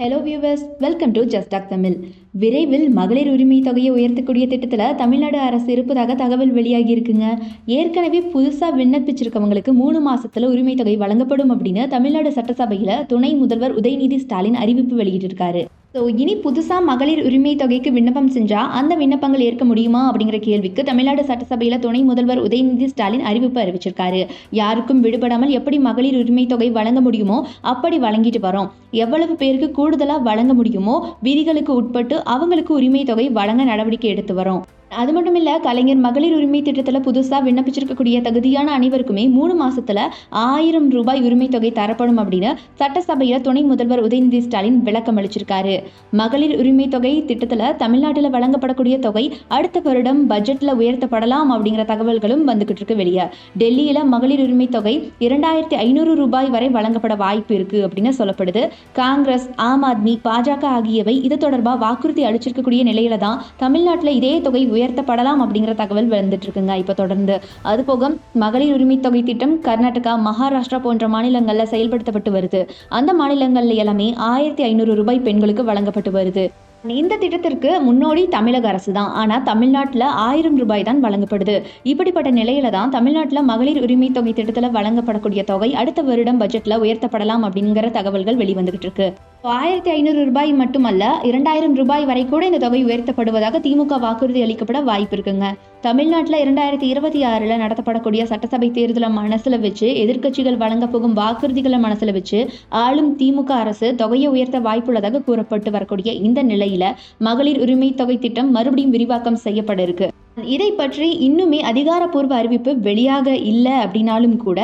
Hello viewers welcome to Justalk Tamil விரைவில் மகளிர் உரிமை தொகையை உயர்த்தக்கூடிய திட்டத்தில் தமிழ்நாடு அரசு இருப்பதாக தகவல் வெளியாகி இருக்குங்க. ஏற்கனவே புதுசாக விண்ணப்பிச்சிருக்கவங்களுக்கு மூணு மாசத்துல உரிமை தொகை வழங்கப்படும் அப்படின்னு தமிழ்நாடு சட்டசபையில் துணை முதல்வர் உதயநிதி ஸ்டாலின் அறிவிப்பு வெளியிட்டிருக்காரு. ஸோ இனி புதுசாக மகளிர் உரிமை தொகைக்கு விண்ணப்பம் செஞ்சால் அந்த விண்ணப்பங்கள் ஏற்க முடியுமா அப்படிங்கிற கேள்விக்கு தமிழ்நாடு சட்டசபையில் துணை முதல்வர் உதயநிதி ஸ்டாலின் அறிவிப்பு அறிவிச்சிருக்காரு. யாருக்கும் விடுபடாமல் எப்படி மகளிர் உரிமை தொகை வழங்க முடியுமோ அப்படி வழங்கிட்டு வரோம். எவ்வளவு பேருக்கு கூடுதலாக வழங்க முடியுமோ விதிகளுக்கு உட்பட்டு அவங்களுக்கு உரிமை தொகை வழங்க நடவடிக்கை எடுத்து வரோம். அது மட்டும் இல்லை கலைஞர் மகளிர் உரிமை திட்டத்தில் புதுசாக விண்ணப்பிச்சிருக்கக்கூடிய தகுதியான அனைவருக்குமே மூணு மாசத்துல ஆயிரம் ரூபாய் உரிமை தொகை தரப்படும் அப்படின்னு சட்டசபையில் துணை முதல்வர் உதயநிதி ஸ்டாலின் விளக்கம் அளிச்சிருக்காரு. மகளிர் உரிமை தொகை திட்டத்தில் தமிழ்நாட்டில் வழங்கப்படக்கூடிய தொகை அடுத்த வருடம் பட்ஜெட்டில் உயர்த்தப்படலாம் அப்படிங்கிற தகவல்களும் வந்துகிட்டு இருக்கு வெளியே. டெல்லியில் மகளிர் உரிமை தொகை இரண்டாயிரத்தி ஐநூறு ரூபாய் வரை வழங்கப்பட வாய்ப்பு இருக்கு அப்படின்னு சொல்லப்படுது. காங்கிரஸ் ஆம் ஆத்மி பாஜக ஆகியவை இது தொடர்பாக வாக்குறுதி அளிச்சிருக்கக்கூடிய நிலையில தான் தமிழ்நாட்டில் இதே தொகை உயர்த்தப்படலாம் அப்படிங்கிற தகவல் வந்துட்டு இருக்குங்க இப்போ தொடர்ந்து அது போக மகளிர் உரிமை தொகை திட்டம் கர்நாடகா மகாராஷ்டிரா போன்ற மாநிலங்களில் செயல்படுத்தப்பட்டு வருது. அந்த மாநிலங்கள்ல எல்லாமே ஆயிரத்தி ஐநூறு ரூபாய் பெண்களுக்கு வழங்கப்பட்டு வருது. இந்த திட்டத்திற்கு முன்னோடி தமிழக அரசு தான். ஆனால் தமிழ்நாட்டில் ஆயிரம் ரூபாய் தான் வழங்கப்படுது. இப்படிப்பட்ட நிலையில தான் தமிழ்நாட்டில் மகளிர் உரிமை தொகை திட்டத்தில் வழங்கப்படக்கூடிய தொகை அடுத்த வருடம் பட்ஜெட்டில் உயர்த்தப்படலாம் அப்படிங்கிற தகவல்கள் வெளிவந்துகிட்டு இருக்கு. ஆயிரத்தி ஐநூறு ரூபாய் மட்டுமல்ல இரண்டாயிரம் ரூபாய் வரை கூட இந்த தொகை உயர்த்தப்படுவதாக திமுக வாக்குறுதி அளிக்கப்பட வாய்ப்பு இருக்குங்க. தமிழ்நாட்டில் இரண்டாயிரத்தி இருபத்தி ஆறில் நடத்தப்படக்கூடிய சட்டசபை தேர்தலை மனசில் வச்சு எதிர்க்கட்சிகள் வழங்க போகும் வாக்குறுதிகளை மனசில் வச்சு ஆளும் திமுக அரசு தொகையை உயர்த்த வாய்ப்புள்ளதாக கூறப்பட்டு வரக்கூடிய இந்த நிலையில மகளிர் உரிமை தொகை திட்டம் மறுபடியும் விரிவாக்கம் செய்யப்பட இருக்கு. இதை பற்றி இன்னுமே அதிகாரப்பூர்வ அறிவிப்பு வெளியாக இல்லை அப்படின்னாலும் கூட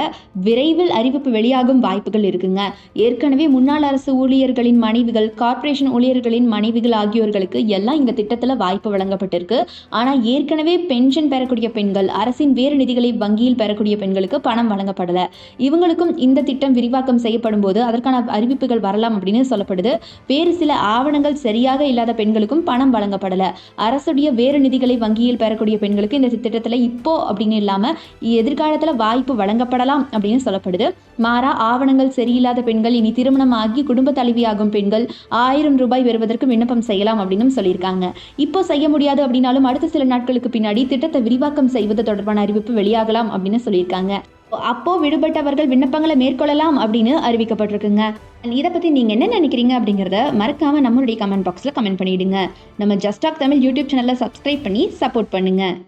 விரைவில் அறிவிப்பு வெளியாகும் வாய்ப்புகள் இருக்குங்க. ஏற்கனவே முன்னாள் அரசு ஊழியர்களின் மனைவிகள் கார்ப்பரேஷன் ஊழியர்களின் மனைவிகள் ஆகியோர்களுக்கு எல்லாம் இந்த திட்டத்தில் வாய்ப்பு வழங்கப்பட்டிருக்கு. ஆனால் ஏற்கனவே பென்ஷன் பெறக்கூடிய பெண்கள் அரசின் வேறு நிதிகளை வங்கியில் பெறக்கூடிய பெண்களுக்கு பணம் வழங்கப்படலை. இவங்களுக்கும் இந்த திட்டம் விரிவாக்கம் செய்யப்படும் போது அதற்கான அறிவிப்புகள் வரலாம் அப்படின்னு சொல்லப்படுது. வேறு சில ஆவணங்கள் சரியாக இல்லாத பெண்களுக்கும் பணம் வழங்கப்படலை. அரசுடைய வேறு நிதிகளை வங்கியில் பெறக்கூடிய இருக்கக்கூடிய பெண்களுக்கு இந்த திட்டத்தில் இப்போ அப்படின்னு இல்லாமல் எதிர்காலத்தில் வாய்ப்பு வழங்கப்படலாம் அப்படின்னு சொல்லப்படுது. மாறா ஆவணங்கள் சரியில்லாத பெண்கள் இனி திருமணம் ஆகி குடும்ப தலைவியாகும் பெண்கள் ஆயிரம் ரூபாய் பெறுவதற்கு விண்ணப்பம் செய்யலாம் அப்படின்னு சொல்லியிருக்காங்க. இப்போ செய்ய முடியாது அப்படின்னாலும் அடுத்த சில நாட்களுக்கு பின்னாடி திட்டத்தை விரிவாக்கம் செய்வது தொடர்பான அறிவிப்பு வெளியாகலாம் அப்படின்னு சொல்லியிருக்காங்க. அப்போ விடுபட்டவர்கள் விண்ணப்பங்களை மேற்கொள்ளலாம் அப்படின்னு அறிவிக்கப்பட்டிருக்குங்க. இதை பற்றி நீங்கள் என்ன நினைக்கிறீங்க அப்படிங்கிறத மறக்காமல் நம்மளுடைய கமெண்ட் பாக்ஸில் கமெண்ட் பண்ணிவிடுங்க நம்ம ஜஸ்டாக் தமிழ் யூடியூப் சேனலில் சப்ஸ்கிரைப் பண்ணி சப்போர்ட் பண்ணுங்கள்